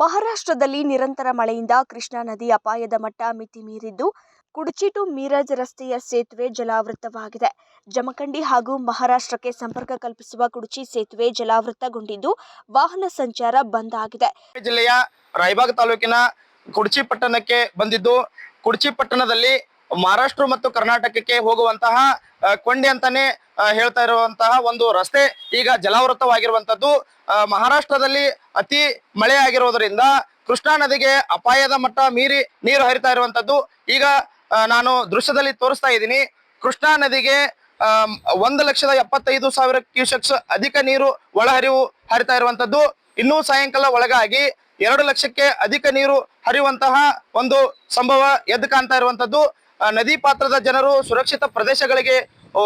ಮಹಾರಾಷ್ಟ್ರದಲ್ಲಿ ನಿರಂತರ ಮಳೆಯಿಂದ ಕೃಷ್ಣಾ ನದಿ ಅಪಾಯದ ಮಟ್ಟ ಮಿತಿ ಮೀರಿದ್ದು ಕುಡಚಿ ಟು ಮೀರಜ್ ರಸ್ತೆಯ ಸೇತುವೆ ಜಲಾವೃತವಾಗಿದೆ. ಜಮಖಂಡಿ ಹಾಗೂ ಮಹಾರಾಷ್ಟ್ರಕ್ಕೆ ಸಂಪರ್ಕ ಕಲ್ಪಿಸುವ ಕುಡಚಿ ಸೇತುವೆ ಜಲಾವೃತಗೊಂಡಿದ್ದು, ವಾಹನ ಸಂಚಾರ ಬಂದ್ ಆಗಿದೆ. ಜಿಲ್ಲೆಯ ರಾಯಬಾಗ್ ತಾಲೂಕಿನ ಕುಡಚಿ ಪಟ್ಟಣಕ್ಕೆ ಬಂದಿದ್ದು, ಕುಡಚಿ ಪಟ್ಟಣದಲ್ಲಿ ಮಹಾರಾಷ್ಟ್ರ ಮತ್ತು ಕರ್ನಾಟಕಕ್ಕೆ ಹೋಗುವಂತಹ ಕೊಂಡಿ ಅಂತಾನೆ ಹೇಳ್ತಾ ಇರುವಂತಹ ಒಂದು ರಸ್ತೆ ಈಗ ಜಲಾವೃತವಾಗಿರುವಂತದ್ದು ಮಹಾರಾಷ್ಟ್ರದಲ್ಲಿ ಅತಿ ಮಳೆ ಆಗಿರೋದ್ರಿಂದ ಕೃಷ್ಣಾ ನದಿಗೆ ಅಪಾಯದ ಮಟ್ಟ ಮೀರಿ ನೀರು ಹರಿತಾ ಇರುವಂತದ್ದು ಈಗ ನಾನು ದೃಶ್ಯದಲ್ಲಿ ತೋರಿಸ್ತಾ ಇದ್ದೀನಿ. ಕೃಷ್ಣಾ ನದಿಗೆ ಒಂದು ಲಕ್ಷದ ಎಪ್ಪತ್ತೈದು ಸಾವಿರ ಕ್ಯೂಸೆಕ್ಸ್ ಅಧಿಕ ನೀರು ಒಳಹರಿವು ಹರಿತಾ ಇರುವಂತದ್ದು ಇನ್ನೂ ಸಾಯಂಕಾಲ ಒಳಗಾಗಿ ಎರಡು ಲಕ್ಷಕ್ಕೆ ಅಧಿಕ ನೀರು ಹರಿಯುವಂತಹ ಒಂದು ಸಂಭವ ಎದ್ದು ಕಾಣ್ತಾ ಇರುವಂತದ್ದು ನದಿ ಪಾತ್ರದ ಜನರು ಸುರಕ್ಷಿತ ಪ್ರದೇಶಗಳಿಗೆ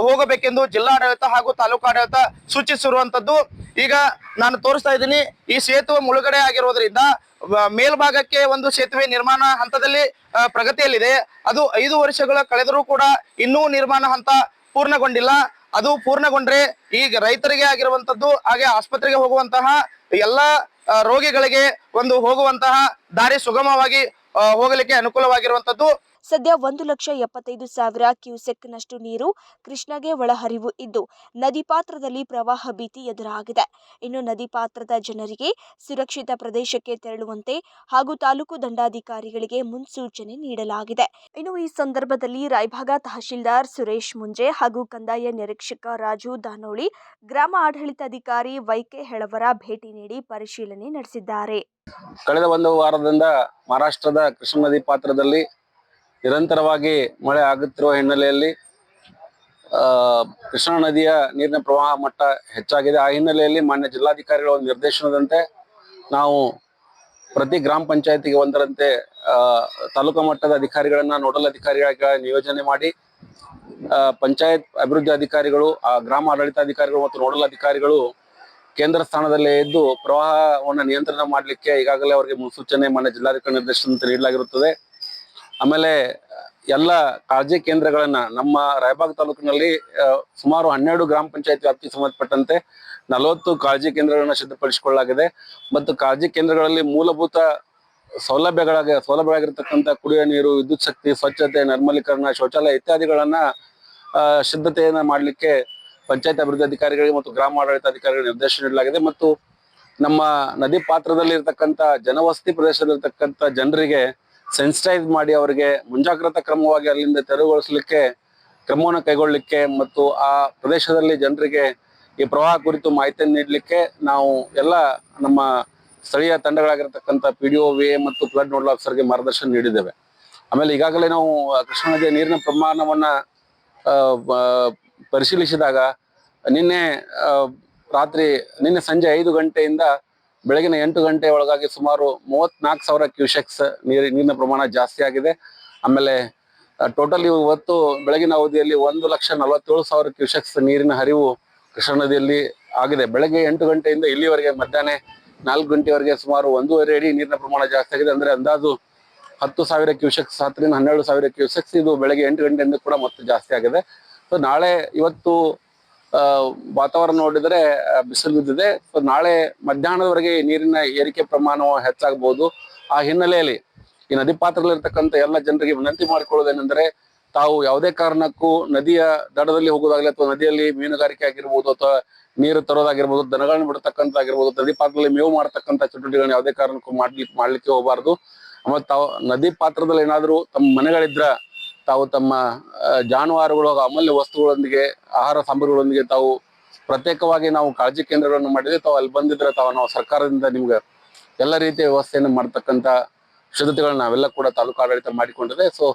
ಹೋಗಬೇಕೆಂದು ಜಿಲ್ಲಾಡಳಿತ ಹಾಗೂ ತಾಲೂಕಾಡಳಿತ ಸೂಚಿಸಿರುವಂತದ್ದು. ಈಗ ನಾನು ತೋರಿಸ್ತಾ ಇದ್ದೀನಿ, ಈ ಸೇತುವೆ ಮುಳುಗಡೆ ಆಗಿರುವುದರಿಂದ ಮೇಲ್ಭಾಗಕ್ಕೆ ಒಂದು ಸೇತುವೆ ನಿರ್ಮಾಣ ಹಂತದಲ್ಲಿ ಪ್ರಗತಿಯಲ್ಲಿದೆ. ಅದು ಐದು ವರ್ಷಗಳ ಕಳೆದರೂ ಕೂಡ ಇನ್ನೂ ನಿರ್ಮಾಣ ಹಂತ ಪೂರ್ಣಗೊಂಡಿಲ್ಲ. ಅದು ಪೂರ್ಣಗೊಂಡ್ರೆ ಈಗ ರೈತರಿಗೆ ಆಗಿರುವಂತದ್ದು, ಹಾಗೆ ಆಸ್ಪತ್ರೆಗೆ ಹೋಗುವಂತಹ ಎಲ್ಲ ರೋಗಿಗಳಿಗೆ ಒಂದು ಹೋಗುವಂತಹ ದಾರಿ ಸುಗಮವಾಗಿ ಹೋಗಲಿಕ್ಕೆ ಅನುಕೂಲವಾಗಿರುವಂತದ್ದು. ಸದ್ಯ ಒಂದು ಲಕ್ಷ ಎಪ್ಪತ್ತೈದು ಸಾವಿರ ಕ್ಯೂಸೆಕ್ನಷ್ಟು ನೀರು ಕೃಷ್ಣಗೆ ಒಳಹರಿವು ಇದ್ದು, ನದಿ ಪಾತ್ರದಲ್ಲಿ ಪ್ರವಾಹ ಭೀತಿ ಎದುರಾಗಿದೆ. ಇನ್ನು ನದಿ ಪಾತ್ರದ ಜನರಿಗೆ ಸುರಕ್ಷಿತ ಪ್ರದೇಶಕ್ಕೆ ತೆರಳುವಂತೆ ಹಾಗೂ ತಾಲೂಕು ದಂಡಾಧಿಕಾರಿಗಳಿಗೆ ಮುನ್ಸೂಚನೆ ನೀಡಲಾಗಿದೆ. ಇನ್ನು ಈ ಸಂದರ್ಭದಲ್ಲಿ ರಾಯಭಾಗ ತಹಶೀಲ್ದಾರ್ ಸುರೇಶ್ ಮುಂಜೆ ಹಾಗೂ ಕಂದಾಯ ನಿರೀಕ್ಷಕ ರಾಜು ದಾನೋಳಿ, ಗ್ರಾಮ ಆಡಳಿತಾಧಿಕಾರಿ ವೈಕೆ ಹೆಳವರ ಭೇಟಿ ನೀಡಿ ಪರಿಶೀಲನೆ ನಡೆಸಿದ್ದಾರೆ. ಕಳೆದ ಒಂದು ವಾರದಿಂದ ಮಹಾರಾಷ್ಟ್ರದ ಕೃಷ್ಣ ನದಿ ಪಾತ್ರದಲ್ಲಿ ನಿರಂತರವಾಗಿ ಮಳೆ ಆಗುತ್ತಿರುವ ಹಿನ್ನೆಲೆಯಲ್ಲಿ ಕೃಷ್ಣಾ ನದಿಯ ನೀರಿನ ಪ್ರವಾಹ ಮಟ್ಟ ಹೆಚ್ಚಾಗಿದೆ. ಆ ಹಿನ್ನೆಲೆಯಲ್ಲಿ ಮಾನ್ಯ ಜಿಲ್ಲಾಧಿಕಾರಿಗಳ ಒಂದು ನಿರ್ದೇಶನದಂತೆ ನಾವು ಪ್ರತಿ ಗ್ರಾಮ ಪಂಚಾಯತಿಗೆ ಒಂದರಂತೆ ತಾಲೂಕು ಮಟ್ಟದ ಅಧಿಕಾರಿಗಳನ್ನ, ನೋಡಲ್ ಅಧಿಕಾರಿಗಳಾಗಿ ನಿಯೋಜನೆ ಮಾಡಿ ಪಂಚಾಯತ್ ಅಭಿವೃದ್ಧಿ ಅಧಿಕಾರಿಗಳು, ಆ, ಗ್ರಾಮ ಆಡಳಿತಾಧಿಕಾರಿಗಳು ಮತ್ತು ನೋಡಲ್ ಅಧಿಕಾರಿಗಳು ಕೇಂದ್ರ ಸ್ಥಾನದಲ್ಲೇ ಇದ್ದು ಪ್ರವಾಹವನ್ನು ನಿಯಂತ್ರಣ ಮಾಡಲಿಕ್ಕೆ ಈಗಾಗಲೇ ಅವರಿಗೆ ಮುನ್ಸೂಚನೆ ಮಾನ್ಯ ಜಿಲ್ಲಾಧಿಕಾರಿ ನಿರ್ದೇಶನ ನೀಡಲಾಗಿರುತ್ತದೆ. ಆಮೇಲೆ ಎಲ್ಲ ಕಾಳಜಿ ಕೇಂದ್ರಗಳನ್ನ ನಮ್ಮ ರಾಯಬಾಗ್ ತಾಲೂಕಿನಲ್ಲಿ ಸುಮಾರು ಹನ್ನೆರಡು ಗ್ರಾಮ ಪಂಚಾಯತ್ ವ್ಯಾಪ್ತಿಗೆ ಸಂಬಂಧಪಟ್ಟಂತೆ ನಲವತ್ತು ಕಾಳಜಿ ಕೇಂದ್ರಗಳನ್ನ ಸಿದ್ಧಪಡಿಸಿಕೊಳ್ಳಲಾಗಿದೆ. ಮತ್ತು ಕಾಳಜಿ ಕೇಂದ್ರಗಳಲ್ಲಿ ಮೂಲಭೂತ ಸೌಲಭ್ಯಗಳಾಗ, ಸೌಲಭ್ಯಗಳಾಗಿರ್ತಕ್ಕಂಥ ಕುಡಿಯುವ ನೀರು, ವಿದ್ಯುತ್ ಶಕ್ತಿ, ಸ್ವಚ್ಛತೆ, ನರ್ಮಲೀಕರಣ, ಶೌಚಾಲಯ ಇತ್ಯಾದಿಗಳನ್ನ ಸಿದ್ಧತೆಯನ್ನ ಮಾಡಲಿಕ್ಕೆ ಪಂಚಾಯತ್ ಅಭಿವೃದ್ಧಿ ಅಧಿಕಾರಿಗಳಿಗೆ ಮತ್ತು ಗ್ರಾಮ ಆಡಳಿತ ಅಧಿಕಾರಿಗಳಿಗೆ ನಿರ್ದೇಶನ ನೀಡಲಾಗಿದೆ. ಮತ್ತು ನಮ್ಮ ನದಿ ಪಾತ್ರದಲ್ಲಿ ಇರ್ತಕ್ಕಂಥ ಜನವಸತಿ ಪ್ರದೇಶದಲ್ಲಿರ್ತಕ್ಕಂಥ ಜನರಿಗೆ ಸೆನ್ಸಿಟೈಸ್ ಮಾಡಿ ಅವರಿಗೆ ಮುಂಜಾಗ್ರತಾ ಕ್ರಮವಾಗಿ ಅಲ್ಲಿಂದ ತೆರವುಗೊಳಿಸಲಿಕ್ಕೆ, ಕ್ರಮವನ್ನು ಕೈಗೊಳ್ಳಲಿಕ್ಕೆ ಮತ್ತು ಆ ಪ್ರದೇಶದಲ್ಲಿ ಜನರಿಗೆ ಈ ಪ್ರವಾಹ ಕುರಿತು ಮಾಹಿತಿಯನ್ನು ನೀಡಲಿಕ್ಕೆ ನಾವು ಎಲ್ಲ ನಮ್ಮ ಸ್ಥಳೀಯ ತಂಡಗಳಾಗಿರ್ತಕ್ಕಂಥ ಪಿ ಡಿ ಒ ವಿ ಮತ್ತು ಫ್ಲಡ್ ನೋಡಲ್ ಆಫೀಸರ್ಗೆ ಮಾರ್ಗದರ್ಶನ ನೀಡಿದ್ದೇವೆ. ಆಮೇಲೆ ಈಗಾಗಲೇ ನಾವು ಕೃಷ್ಣಾ ನದಿಯ ನೀರಿನ ಪ್ರಮಾಣವನ್ನು ಪರಿಶೀಲಿಸಿದಾಗ ನಿನ್ನೆ ರಾತ್ರಿ, ನಿನ್ನೆ ಸಂಜೆ ಐದು ಗಂಟೆಯಿಂದ ಬೆಳಗಿನ ಎಂಟು ಗಂಟೆ ಒಳಗಾಗಿ ಸುಮಾರು ಮೂವತ್ನಾಲ್ಕು ಸಾವಿರ ಕ್ಯೂಸೆಕ್ಸ್ ನೀರಿ, ನೀರಿನ ಪ್ರಮಾಣ ಜಾಸ್ತಿ ಆಗಿದೆ. ಆಮೇಲೆ ಟೋಟಲ್ ಇವತ್ತು ಬೆಳಗಿನ ಅವಧಿಯಲ್ಲಿ ಒಂದು ಲಕ್ಷ ನಲವತ್ತೇಳು ಸಾವಿರ ಕ್ಯೂಸೆಕ್ಸ್ ನೀರಿನ ಹರಿವು ಕೃಷ್ಣಾ ನದಿಯಲ್ಲಿ ಆಗಿದೆ. ಬೆಳಗ್ಗೆ ಎಂಟು ಗಂಟೆಯಿಂದ ಇಲ್ಲಿವರೆಗೆ ಮಧ್ಯಾಹ್ನ ನಾಲ್ಕು ಗಂಟೆವರೆಗೆ ಸುಮಾರು ಒಂದೂವರೆ ಅಡಿ ನೀರಿನ ಪ್ರಮಾಣ ಜಾಸ್ತಿ ಆಗಿದೆ. ಅಂದರೆ ಅಂದಾಜು ಹತ್ತು ಸಾವಿರ ಕ್ಯೂಸೆಕ್ಸ್, ಹತ್ತರಿಂದ ಹನ್ನೆರಡು ಸಾವಿರ ಕ್ಯೂಸೆಕ್ಸ್ ಇದು ಬೆಳಗ್ಗೆ ಎಂಟು ಗಂಟೆಯಿಂದ ಕೂಡ ಮತ್ತೆ ಜಾಸ್ತಿ ಆಗಿದೆ. ಸೊ ನಾಳೆ ಇವತ್ತು ವಾತಾವರಣ ನೋಡಿದ್ರೆ ಬಿಸಿಲು ಬಿದ್ದಿದೆ. ನಾಳೆ ಮಧ್ಯಾಹ್ನದವರೆಗೆ ನೀರಿನ ಏರಿಕೆ ಪ್ರಮಾಣ ಹೆಚ್ಚಾಗಬಹುದು ಆ ಹಿನ್ನೆಲೆಯಲ್ಲಿ ಈ ನದಿ ಪಾತ್ರದಲ್ಲಿರ್ತಕ್ಕಂಥ ಎಲ್ಲ ಜನರಿಗೆ ವಿನಂತಿ ಮಾಡಿಕೊಳ್ಳೋದೇನೆಂದರೆ, ತಾವು ಯಾವುದೇ ಕಾರಣಕ್ಕೂ ನದಿಯ ದಡದಲ್ಲಿ ಹೋಗೋದಾಗ್ಲಿ ಅಥವಾ ನದಿಯಲ್ಲಿ ಮೀನುಗಾರಿಕೆ ಆಗಿರ್ಬೋದು ಅಥವಾ ನೀರು ತರೋದಾಗಿರ್ಬೋದು, ದನಗಳನ್ನ ಬಿಡತಕ್ಕಂಥದ್ದಾಗಿರ್ಬೋದು, ನದಿ ಪಾತ್ರದಲ್ಲಿ ಮೇವು ಮಾಡತಕ್ಕಂಥ ಚಟುವಟಿಕೆಗಳನ್ನ ಯಾವುದೇ ಕಾರಣಕ್ಕೂ ಮಾಡ್ಲಿಕ್ಕೆ ಮಾಡ್ಲಿಕ್ಕೆ ಹೋಗಬಾರ್ದು. ಮತ್ತು ತಾವು ನದಿ ಪಾತ್ರದಲ್ಲಿ ಏನಾದರೂ ತಮ್ಮ ಮನೆಗಳಿದ್ರ ತಾವು ತಮ್ಮ ಜಾನುವಾರುಗಳು ಅಮೂಲ್ಯ ವಸ್ತುಗಳೊಂದಿಗೆ, ಆಹಾರ ಸಾಮಗ್ರಿಗಳೊಂದಿಗೆ ತಾವು ಪ್ರತ್ಯೇಕವಾಗಿ ನಾವು ಕಾಳಜಿ ಕೇಂದ್ರಗಳನ್ನು ಮಾಡಿದ್ರೆ ತಾವು ಅಲ್ಲಿ ಬಂದಿದ್ರೆ ತಾವು ನಾವು ಸರ್ಕಾರದಿಂದ ನಿಮ್ಗೆ ಎಲ್ಲ ರೀತಿಯ ವ್ಯವಸ್ಥೆಯನ್ನು ಮಾಡ್ತಕ್ಕಂಥ ಸಿದ್ಧತೆಗಳನ್ನ ನಾವೆಲ್ಲ ಕೂಡ ತಾಲೂಕು ಆಡಳಿತ ಮಾಡಿಕೊಂಡಿದೆ. ಸೊ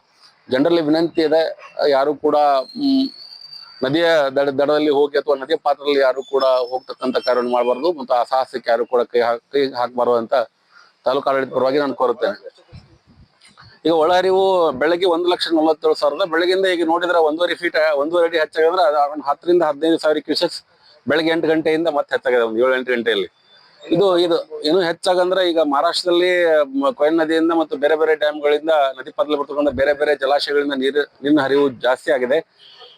ಜನರಲ್ಲಿ ವಿನಂತಿ ಇದೆ, ಯಾರು ಕೂಡ ನದಿಯ ದಡ, ದಡದಲ್ಲಿ ಹೋಗಿ ಅಥವಾ ನದಿಯ ಪಾತ್ರದಲ್ಲಿ ಯಾರು ಕೂಡ ಹೋಗ್ತಕ್ಕಂಥ ಕಾರ್ಯವನ್ನು ಮಾಡಬಾರ್ದು ಮತ್ತು ಆ ಸಾಹಸಕ್ಕೆ ಯಾರು ಕೂಡ ಕೈ ಕೈ ಹಾಕಬಾರ್ದು ಅಂತ ತಾಲೂಕು ಆಡಳಿತ ಪರವಾಗಿ ನಾನು ಕೋರುತ್ತೇನೆ. ಈಗ ಒಳಹರಿವು ಬೆಳಗ್ಗೆ ಒಂದು ಲಕ್ಷ ನಲವತ್ತೇಳು ಸಾವಿರದ, ಬೆಳಗ್ಗೆಯಿಂದ ಈಗ ನೋಡಿದ್ರೆ ಒಂದೂವರೆ ಫೀಟ್ ಒಂದೂವರೆ ಅಡಿ ಹೆಚ್ಚಾಗಿದ್ರೆ ಅದು ಒಂದು ಹತ್ತರಿಂದ ಹದಿನೈದು ಸಾವಿರ ಕ್ಯೂಸೆಕ್ಸ್ ಬೆಳಗ್ಗೆ ಎಂಟು ಗಂಟೆಯಿಂದ ಮತ್ತೆ ಹೆಚ್ಚಾಗಿದೆ, ಒಂದು ಏಳು ಎಂಟು ಗಂಟೆಯಲ್ಲಿ. ಇದು ಇದು ಏನು ಹೆಚ್ಚಾಗಂದ್ರೆ ಈಗ ಮಹಾರಾಷ್ಟ್ರದಲ್ಲಿ ಮ- ನದಿಯಿಂದ ಮತ್ತು ಬೇರೆ ಬೇರೆ ಡ್ಯಾಮ್ಗಳಿಂದ ನದಿ ಪದಲು ಬರ್ತಕ್ಕಂಥ ಬೇರೆ ಬೇರೆ ಜಲಾಶಯಗಳಿಂದ ನೀರು ನೀರಿನ ಹರಿವು ಜಾಸ್ತಿ ಆಗಿದೆ.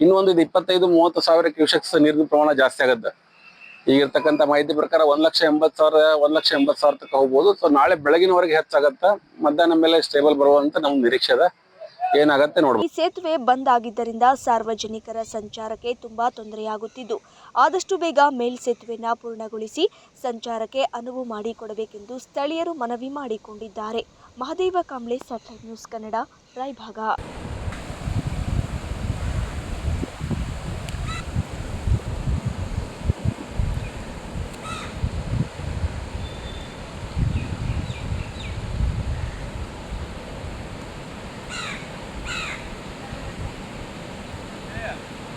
ಇನ್ನೊಂದು ಇದು ಇಪ್ಪತ್ತೈದು, ಮೂವತ್ತು ಸಾವಿರ ಕ್ಯೂಸೆಕ್ಸ್ ನೀರಿನ ಪ್ರಮಾಣ ಜಾಸ್ತಿ ಆಗುತ್ತೆ. ಈಗಿರ್ತಕ್ಕಂಥ ಮಾಹಿತಿ ಪ್ರಕಾರ ಒಂದ್ ಲಕ್ಷ ಎಂಬತ್ ಸಾವಿರ, ಒಂದ್ ಲಕ್ಷ ಎಂಬತ್ ಸಾವಿರ ತನಕ ಹೋಗ್ಬೋದು. ಸೊ ನಾಳೆ ಬೆಳಗಿನವರೆಗೆ ಹೆಚ್ಚಾಗತ್ತ ಮಧ್ಯಾಹ್ನ ಮೇಲೆ ಸ್ಟೇಬಲ್ ಬರುವಂತ ನಮ್ ನಿರೀಕ್ಷೆ ಅದ. ಏನಾಗತ್ತೆ ನೋಡಿ ಈ ಸೇತುವೆ ಬಂದ್ ಆಗಿದ್ದರಿಂದ ಸಾರ್ವಜನಿಕರ ಸಂಚಾರಕ್ಕೆ ತುಂಬಾ ತೊಂದರೆಯಾಗುತ್ತಿದ್ದು. ಆದಷ್ಟು ಬೇಗ ಮೇಲ್ ಮೇಲ್ಸೇತುವೆನ ಪೂರ್ಣಗೊಳಿಸಿ ಸಂಚಾರಕ್ಕೆ ಅನುವು ಮಾಡಿಕೊಡಬೇಕೆಂದು ಸ್ಥಳೀಯರು ಮನವಿ ಮಾಡಿಕೊಂಡಿದ್ದಾರೆ. Mahadev Kamble satellite news Kannada, Raybag.